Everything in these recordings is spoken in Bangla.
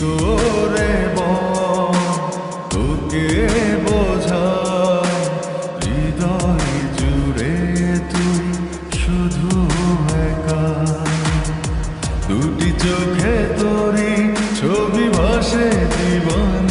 করে তোকে বোঝায় হৃদয় জুড়ে তুই শুধু একা। দুটি চোখে তোরি ছবি ভাসে জীবন।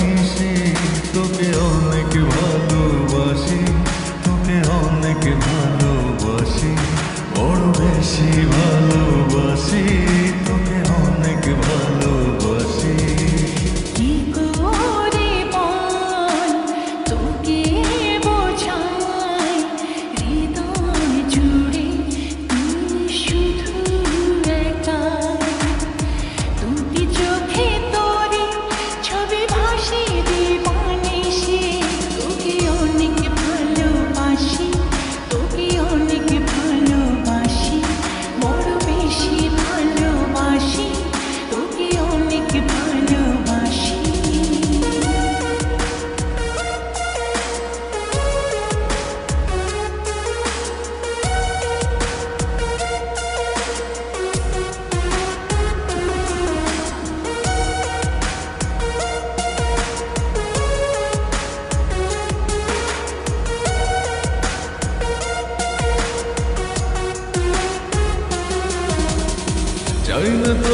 জৈব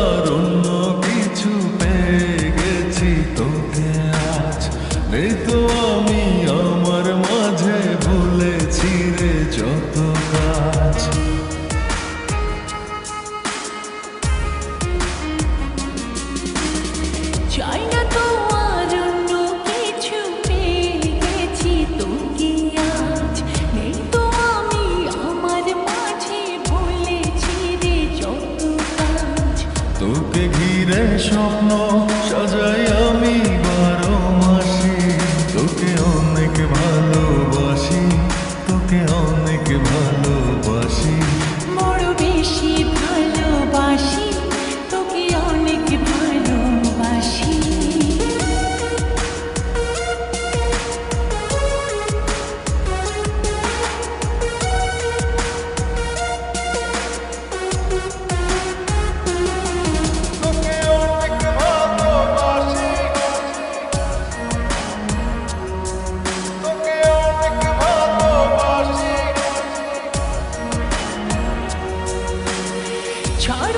আর অন্য কিছু পেয়ে গেছি তোকে আজ। নেই তো আমি আমার মাঝে ভুলেছি রে যত Krishna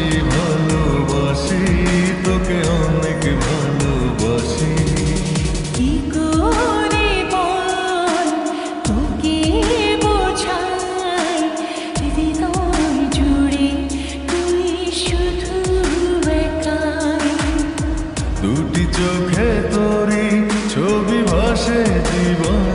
ভালোবাসি ভালোবাসি তোকে অনেক ভালোবাসি। কি শুধু দুটি চোখে তোরি ছবি ভাসে জীবন।